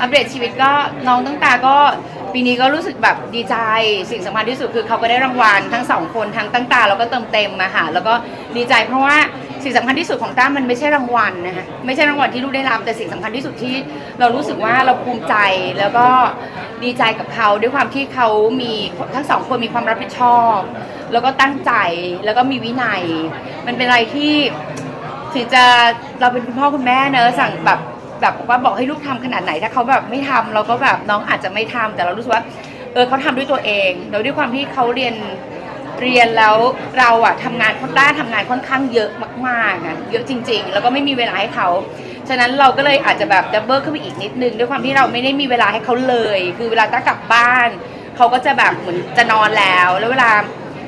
อัปเดตชีวิตก็น้องตั้งตาก็ปีนี้ก็รู้สึกแบบดีใจ สิ่งสำคัญที่สุดคือเขาก็ได้รางวัลทั้งสองคนทั้งตั้งตาแล้วก็เติมเต็มมาค่ะแล้วก็ดีใจเพราะว่าสิ่งสำคัญที่สุดของต้ามันไม่ใช่รางวัลนะฮะไม่ใช่รางวัลที่ลูกได้รับแต่สิ่งสำคัญที่สุดที่เรารู้สึกว่าเราภูมิใจแล้วก็ดีใจกับเขาด้วยความที่เขามีทั้งสองคนมีความรับผิดชอบ แล้วก็ตั้งใจแล้วก็มีวินัย มันเป็นอะไรที่ถึงจะเราเป็นคุณพ่อคุณแม่เนอะสั่งแบบ แบบว่าบอกให้ลูกทำขนาดไหนถ้าเขาแบบไม่ทำเราก็แบบน้องอาจจะไม่ทำแต่เรารู้สึกว่าเออเขาทำด้วยตัวเองแล้วด้วยความที่เขาเรียนเรียนแล้วเราอะทำงานค่อนข้างทำงานค่อนข้างเยอะมากๆอะเยอะจริง ๆ แล้วก็ไม่มีเวลาให้เขาฉะนั้นเราก็เลยอาจจะแบบดับเบิลขึ้นไปอีกนิดนึงด้วยความที่เราไม่ได้มีเวลาให้เขาเลย คือเวลาต้ากลับบ้านเขาก็จะแบบเหมือนจะนอนแล้ว แล้วเวลา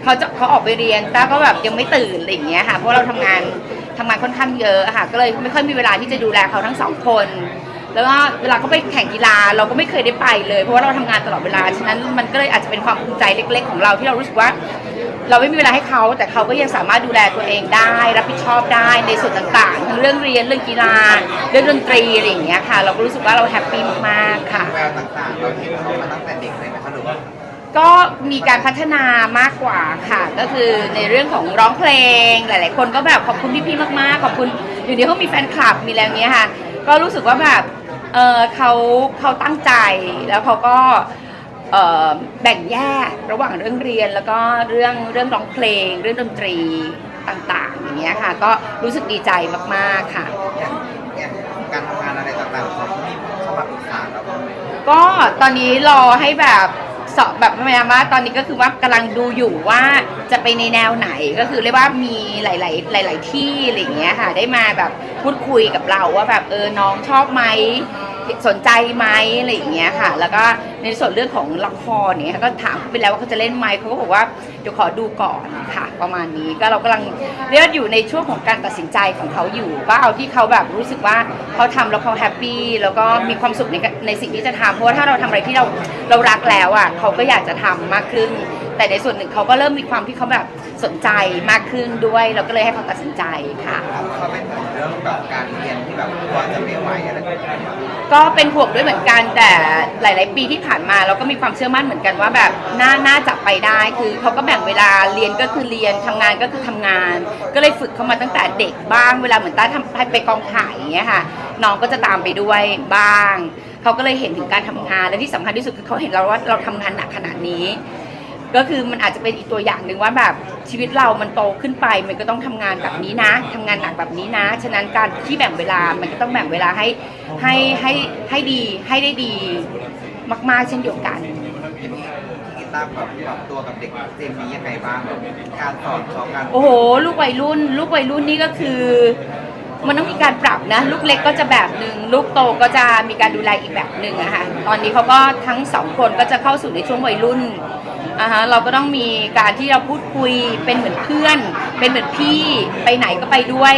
เขาจะเขาออกไปเรียนต้าก็แบบยังไม่ตื่นอะไรอย่างเงี้ยค่ะเพราะเราทำงาน ทำงานค่อนข้างเยอะค่ะ ก็เลยไม่ค่อยมีเวลาที่จะดูแลเขาทั้งสองคน แล้วก็เวลาเขาไปแข่งกีฬาเราก็ไม่เคยได้ไปเลย เพราะว่าเราทำงานตลอดเวลา ฉะนั้นมันก็เลยอาจจะเป็นความภูมิใจเล็ก ๆ ของเราที่เรารู้สึกว่า เราไม่มีเวลาให้เขาแต่เขาก็ยังสามารถดูแลตัวเองได้ รับผิดชอบได้ในส่วนต่างๆทั้งเรื่องเรียนเรื่องกีฬา เรื่องดนตรีอะไรอย่างเงี้ยค่ะ เราก็รู้สึกว่าเราแฮปปี้มากๆค่ะ แววต่างๆ เราเห็นเขามาตั้งแต่เด็กเลยไหมคะหรือว่า ก็มีการพัฒนามากกว่าค่ะ ก็คือในเรื่องของร้องเพลง หลาย ๆ คนก็แบบขอบคุณพี่ๆมากๆ ขอบคุณอยู่นี้เขามีแฟนคลับมีอะไรอย่างเงี้ยค่ะ ก็รู้สึกว่าแบบเออเขาเขาตั้งใจแล้วเขาก็เอ่อแบ่งแยกระหว่างเรื่องเรียนแล้วก็เรื่องเรื่องร้องเพลง เรื่องดนตรีต่างๆ อย่างเงี้ยค่ะ ก็รู้สึกดีใจมากๆค่ะ อย่างอย่างการทำงานอะไรต่างๆเขามีเข้ามาปรึกษาเราบ้างไหม ก็ตอนนี้รอให้แบบ สอบแบบพยายามว่าตอนนี้ก็คือว่ากำลังดูอยู่ว่าจะไปในแนวไหนก็คือเรียกว่ามีหลาย ๆ หลาย ๆ ที่อะไรอย่างเงี้ยค่ะ ได้มาแบบพูดคุยกับเราว่าแบบเออน้องชอบไหม สนใจไหมอะไรอย่างเงี้ยค่ะ แล้วก็ในส่วนเรื่องของละครเนี่ยก็ถามเขาไปแล้วว่าเขาจะเล่นไหมเขาก็บอกว่าเดี๋ยวขอดูก่อนค่ะ ประมาณนี้ก็เรากำลังเรียกอยู่ในช่วงของการตัดสินใจของเขาอยู่ก็เอาที่เขาแบบรู้สึกว่าเขาทำแล้วเขาแฮปปี้แล้วก็มีความสุขในในสิ่งที่จะทำเพราะว่าถ้าเราทำอะไรที่เราเรารักแล้วอะเขาก็อยากจะทำมากขึ้น แต่ในส่วนหนึ่งเขาก็เริ่มมีความที่เขาแบบสนใจมากขึ้นด้วย เราก็เลยให้เขาตัดสินใจค่ะ เขาเป็นห่วงเรื่องแบบการเรียนที่แบบกลัว่าจะไม่ไหวอะไรแบบนี้ ก็เป็นห่วงด้วยเหมือนกันแต่หลาย ๆ ปีที่ผ่านมาเราก็มีความเชื่อมั่นเหมือนกันว่าแบบน่าน่าจะไปได้คือเขาก็แบ่งเวลาเรียนก็คือเรียนทำงานก็คือทำงาน ก็เลยฝึกเขามาตั้งแต่เด็กบ้างเวลาเหมือนต้าทำไปกองถ่ายอย่างเงี้ยค่ะน้องก็จะตามไปด้วยบ้างเขาก็เลยเห็นถึงการทำงานและที่สำคัญที่สุดคือเขาเห็นเราว่าเราทำงานหนักขนาดนี้ ก็คือมันอาจจะเป็นอีกตัวอย่างหนึ่งว่าแบบชีวิตเรามันโตขึ้นไป มันก็ต้องทำงานแบบนี้นะทำงานหนักแบบนี้นะ ฉะนั้นการที่แบ่งเวลา มันก็ต้องแบ่งเวลาให้ให้ให้ให้ดีให้ได้ดีมากๆเช่นเดียวกันทีนี้ที่กีตาร์แบบปรับตัวกับเด็กเจนนี้ยังไงบ้างแบบการสอนเขาการ โอ้โห ลูกวัยรุ่น ลูกวัยรุ่นนี่ก็คือ มันต้องมีการปรับนะ ลูกเล็กก็จะแบบหนึ่งลูกโตก็จะมีการดูแลอีกแบบหนึ่งอะค่ะตอนนี้เขาก็ทั้งสองคนก็จะเข้าสู่ในช่วงวัยรุ่น อะฮะเราก็ต้องมีการที่เราพูดคุยเป็นเหมือนเพื่อน เป็นเหมือนพี่ไปไหนก็ไปด้วย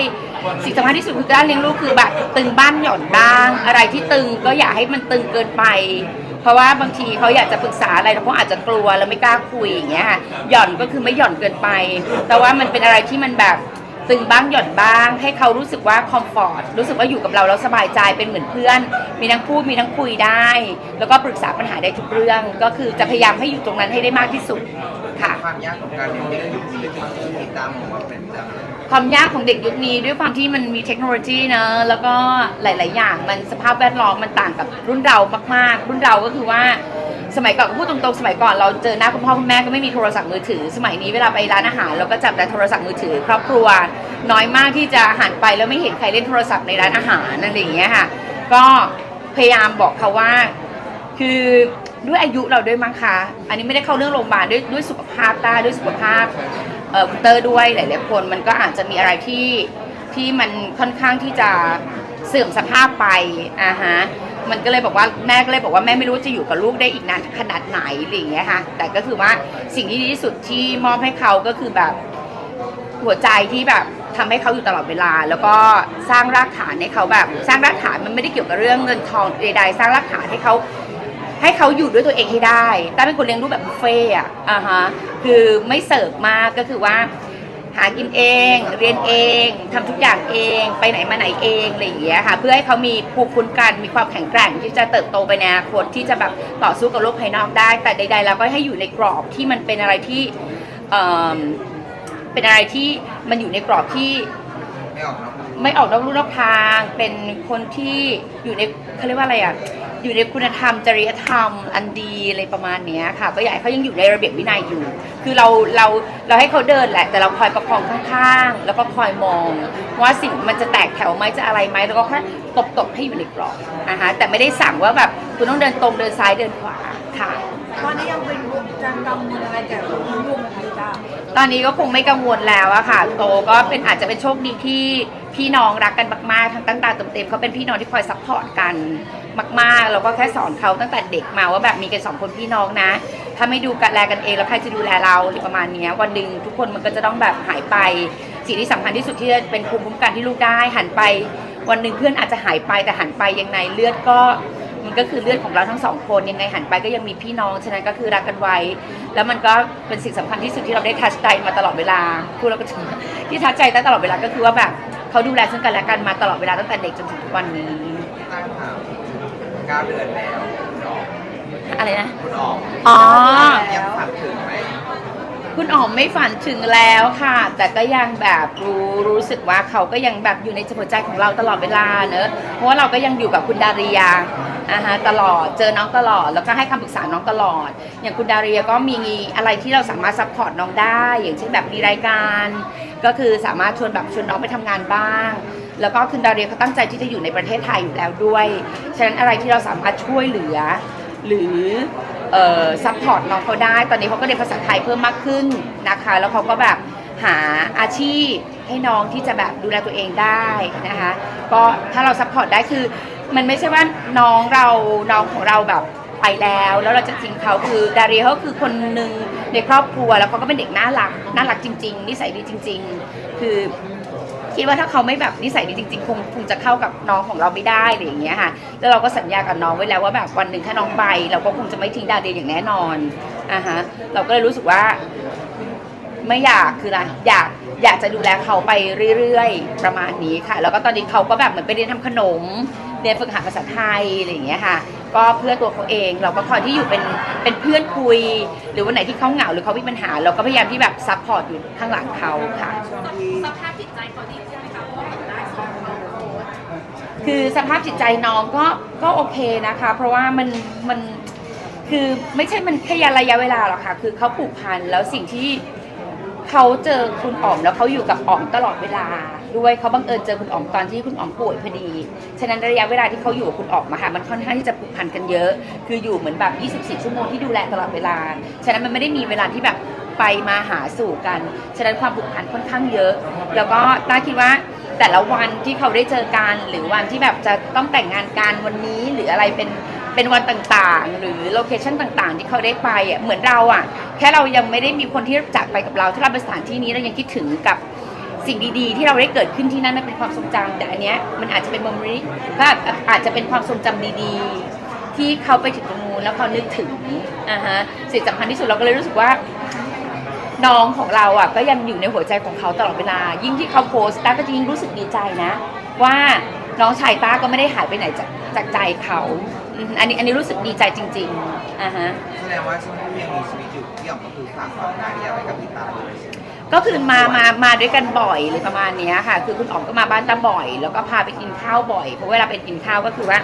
สิ่งสำคัญที่สุดคือการเลี้ยงลูกคือแบบตึงบ้านหย่อนบ้าง อะไรที่ตึงก็อย่าให้มันตึงเกินไป เพราะว่าบางทีเขาอยากจะปรึกษาอะไรแล้วเขาอาจจะกลัวแล้วไม่กล้าคุยอย่างเงี้ยค่ะหย่อนก็คือไม่หย่อนเกินไป แต่ว่ามันเป็นอะไรที่มันแบบ ตึงบ้างหย่อนบ้าง ให้เขารู้สึกว่าคอมฟอร์ตรู้สึกว่าอยู่กับเราแล้วสบายใจเป็นเหมือนเพื่อน มีทั้งพูดมีทั้งคุยได้ แล้วก็ปรึกษาปัญหาได้ทุกเรื่อง ก็คือจะพยายามให้อยู่ตรงนั้นให้ได้มากที่สุดค่ะ ความยากของการเรียนเด็กยุคนี้ที่กีตาร์มองว่าเป็นเรื่องอะไรความยากของเด็กยุคนี้ด้วยความที่มันมีเทคโนโลยีเนอะแล้วก็หลาย ๆ อย่างมันสภาพแวดล้อมมันต่างกับรุ่นเรามาก ๆ รุ่นเราก็คือว่า สมัยก่อนพูดตรงๆสมัยก่อนเราเจอหน้าคุณพ่อคุณแม่ก็ไม่มีโทรศัพท์มือถือ สมัยนี้เวลาไปร้านอาหารเราก็จับแต่โทรศัพท์มือถือ ครอบครัวน้อยมากที่จะหันไปแล้วไม่เห็นใครเล่นโทรศัพท์ในร้านอาหารนั่นอย่างเงี้ยค่ะ ก็พยายามบอกเขาว่า คือด้วยอายุเราด้วยมั้งคะ อันนี้ไม่ได้เข้าเรื่องโรงพยาบาลด้วยด้วยสุขภาพตาด้วยสุขภาพเอ่อคุณเตอร์ด้วยหลายๆคนมันก็อาจจะมีอะไรที่ที่มันค่อนข้างที่จะเสื่อมสภาพไปอ่าฮะ มันก็เลยบอกว่าแม่ก็เลยบอกว่าแม่ไม่รู้จะอยู่กับลูกได้อีกนานขนาดไหนอะไรอย่างเงี้ยค่ะแต่ก็คือว่าสิ่งที่ดีที่สุดที่มอบให้เขาก็คือแบบหัวใจที่แบบทำให้เขาอยู่ตลอดเวลา แล้วก็สร้างรากฐานให้เขาแบบ สร้างรากฐานมันไม่ได้เกี่ยวกับเรื่องเงินทองใดๆสร้างรากฐานให้เขาให้เขาอยู่ด้วยตัวเองให้ได้ต้าเป็นคนเลี้ยงลูกแบบบุฟเฟ่อะอ่าฮะคือไม่เสิร์ฟมากก็คือว่า หากินเอง เรียนเองทำทุกอย่างเอง ไปไหนมาไหนเองอะไรอย่างเงี้ยค่ะ เพื่อให้เขามีภูมิคุ้มกันมีความแข็งแกร่งที่จะเติบโตไปในอนาคตที่จะแบบต่อสู้กับโลกภายนอกได้ แต่ใดๆแล้วก็ให้อยู่ในกรอบที่มันเป็นอะไรที่เอิ่มเป็นอะไรที่มันอยู่ในกรอบที่ไม่ออกนาะไม่ออกนอกลู่นอกทาง เป็นคนที่อยู่ในเขาเรียกว่าอะไรอะ อยู่ในคุณธรรมจริยธรรมอันดีอะไรประมาณเนี้ยค่ะ ก็อยากให้เขายังอยู่ในระเบียบวินัยอยู่ คือเราเราเราให้เขาเดินแหละ แต่เราคอยประคองข้างๆ แล้วก็คอยมองว่าสิ่งมันจะแตกแถวไหมจะอะไรไหมแล้วก็ค่อยตบตบๆให้อยู่ในกรอบนะคะแต่ไม่ได้สั่งว่าแบบคุณต้องเดินตรงเดินซ้ายเดินขวาค่ะตอนนี้ยังเป็นยังกังวลอะไรแก่ลูกลูกไหมคะลิต้าตอนนี้ก็คงไม่กังวลแล้วอะค่ะ โตก็เป็นอาจจะเป็นโชคดีที่ พี่น้องรักกันมากๆทั้งตั้งตาเต็มๆเขาเป็นพี่น้องที่คอยซัพพอร์ตกันมากๆแล้วก็แค่สอนเขาตั้งแต่เด็กมาว่าแบบมีกันสองคนพี่น้องนะ ถ้าไม่ดูกันแลกันเองแล้วใครจะดูแลเราหรือประมาณนี้วันหนึ่งทุกคนมันก็จะต้องแบบหายไป สิ่งที่สำคัญที่สุดที่จะเป็นภูมิคุ้มกันที่ลูกได้หันไป วันหนึ่งเพื่อนอาจจะหายไปแต่หันไปยังไงเลือดก็มันก็คือเลือดของเราทั้งสองคนยังไงหันไปก็ยังมีพี่น้องฉะนั้นก็คือรักกันไว้ แล้วมันก็เป็นสิ่งสำคัญที่สุดที่เราได้ทัชใจมาตลอดเวลาพูดแล้วก็ที่ทัชใจตลอดเวลาก็คือว่าแบบ เขาดูแลซึ่งกันและกันมาตลอดเวลาตั้งแต่เด็กจนถึงทุกวันนี้ ตั้งถามเก้าเดือนแล้วคุณออกอะไรนะ คุณออกอ๋อ ยังฝันถึงไหมคุณอ๋อมไม่ฝันถึงแล้วค่ะ แต่ก็ยังแบบรู้รู้สึกว่าเขาก็ยังแบบอยู่ในหัวใจของเราตลอดเวลาเนอะเพราะว่าเราก็ยังอยู่กับคุณดาริยาอ่าฮะตลอดเจอน้องตลอด แล้วก็ให้คำปรึกษาน้องตลอด อย่างคุณดาริยาก็มีอะไรที่เราสามารถซัพพอร์ตน้องได้ อย่างเช่นแบบมีรายการ ก็คือสามารถชวนแบบชวนน้องไปทำงานบ้าง แล้วก็คุณดาเริยเขาตั้งใจที่จะอยู่ในประเทศไทยอยู่แล้วด้วย ฉะนั้นอะไรที่เราสามารถช่วยเหลือ หรือซัพพอร์ตน้องเขาได้ ตอนนี้เขาก็เรียนภาษาไทยเพิ่มมากขึ้นนะคะ แล้วเขาก็แบบหาอาชีพให้น้องที่จะแบบดูแลตัวเองได้นะคะ ก็ถ้าเราซัพพอร์ตได้คือ มันไม่ใช่ว่าน้องเราน้องของเราแบบ ไปแล้ว แล้วเราจะทิ้งเขาคือดาริเขาคือคนหนึ่งในครอบครัวแล้วเขาก็เป็นเด็กน่ารักน่ารักจริง ๆ นิสัยดีจริง ๆ คือคิดว่าถ้าเขาไม่แบบนิสัยดีจริงๆคงคงจะเข้ากับน้องของเราไม่ได้อะไรอย่างเงี้ยค่ะแล้วเราก็สัญญากับน้องไว้แล้วว่าแบบวันหนึ่งถ้าน้องไป เราก็คงจะไม่ทิ้งดาเดียอย่างแน่นอนอ่าฮะเราก็เลยรู้สึกว่า ไม่อยากคืออะไรอยากอยากจะดูแลเขาไปเรื่อยๆ ประมาณนี้ค่ะ แล้วก็ตอนนี้เขาก็แบบเหมือนไปเรียนทำขนมเรียนฝึกหัดภาษาไทยอะไรอย่างเงี้ยค่ะ ก็เพื่อตัวเขาเอง เราก็คอยที่อยู่เป็นเป็นเพื่อนคุย หรือวันไหนที่เขาเหงาหรือเขามีปัญหา เราก็พยายามที่แบบซัพพอร์ตอยู่ข้างหลังเขาค่ะช่วงที่สภาพจิตใจเขาดีขึ้นไหมคะเพราะว่าเหมือนได้สอนเขาโค้ชคือสภาพจิตใจน้องก็ก็โอเคนะคะ เพราะว่ามันมันคือไม่ใช่มันแค่ระยะเวลาหรอกค่ะ คือเขาผูกพันแล้วสิ่งที่เขาเจอคุณอ๋อมแล้วเขาอยู่กับอ๋อมตลอดเวลา ด้วยเขาบังเอิญเจอคุณอ๋อมตอนที่คุณอ๋อมป่วยพอดี ฉะนั้นระยะเวลาที่เขาอยู่กับคุณอ๋อมมาค่ะมันค่อนข้างที่จะผูกพันกันเยอะ คืออยู่เหมือนแบบ 24 ชั่วโมงที่ดูแลตลอดเวลา ฉะนั้นมันไม่ได้มีเวลาที่แบบไปมาหาสู่กัน ฉะนั้นความผูกพันค่อนข้างเยอะ แล้วก็ต้าคิดว่าแต่ละวันที่เขาได้เจอกัน หรือวันที่แบบจะต้องแต่งงานกันวันนี้หรืออะไรเป็นเป็นวันต่างๆ หรือโลเคชั่นต่างๆ ที่เขาได้ไปอะเหมือนเราอะแค่เรายังไม่ได้มีคนที่จากไปกับเราถ้าเราไปสถานที่นี้เรายังคิดถึงกับ สิ่งดีๆ ที่เราได้เกิดขึ้นที่นั่นมันเป็นความทรงจำแต่อันเนี้ยมันอาจจะเป็น memory ก็อาจจะเป็นความทรงจำดีๆ ที่เขาไปถึงตรงนู้นแล้วเขานึกถึงอ่าฮะสิ่งสำคัญที่สุดเราก็เลยรู้สึกว่า น้องของเราอะก็ยังอยู่ในหัวใจของเขาตลอดเวลา ยิ่งที่เขาโพสต์ต้าก็จะยิ่งรู้สึกดีใจนะ ว่าน้องชายต้าก็ไม่ได้หายไปไหนจากจากใจเขาอืมอันนี้อันนี้รู้สึกดีใจจริงๆอ่าฮะ แสดงว่าช่วงที่ยังมีชีวิตอยู่พี่อ๋อมก็คือฝากความนาเดียไว้กับพี่ตาเลย ก็คือมามามาด้วยกันบ่อยเลยประมาณเนี้ยค่ะ คือคุณอ๋อมก็มาบ้านตาบ่อย แล้วก็พาไปกินข้าวบ่อยเพราะเวลาไปกินข้าวก็คือว่า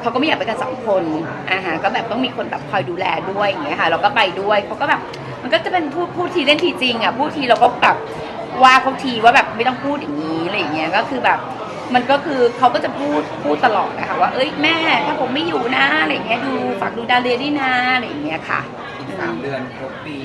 เขาก็ไม่อยากไปกันสองคนอ่าฮะก็แบบต้องมีคนแบบคอยดูแลด้วยอย่างเงี้ยค่ะ เราก็ไปด้วยเขาก็แบบมันก็จะเป็นพูดพูดทีเล่นทีจริงอะพูดทีเราก็แบบว่าเขาทีว่าแบบไม่ต้องพูดอย่างนี้อะไรอย่างเงี้ยก็คือแบบมันก็คือเขาก็จะพูดพูดตลอดนะคะว่าเอ้ยแม่ถ้าผมไม่อยู่นะอะไรอย่างเงี้ยดูฝากดูดาเรียด้วยนะอะไรอย่างเงี้ยค่ะอีกสามเดือนครบปี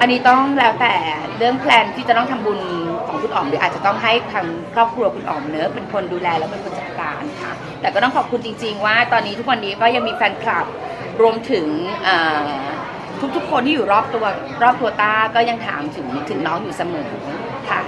อันนี้ต้องแล้วแต่เรื่องแพลนที่จะต้องทำบุญของคุณอ๋อมหรืออาจจะต้องให้ทางครอบครัวคุณอ๋อมเนอะเป็นคนดูแลแล้วเป็นคนจัดการค่ะ แต่ก็ต้องขอบคุณจริง ๆ ว่า ตอนนี้ทุกวันนี้ก็ยังมีแฟนคลับรวมถึงทุกๆคนที่อยู่รอบตัวรอบตัวต้าก็ยังถามถึงถึงน้องอยู่เสมอค่ะ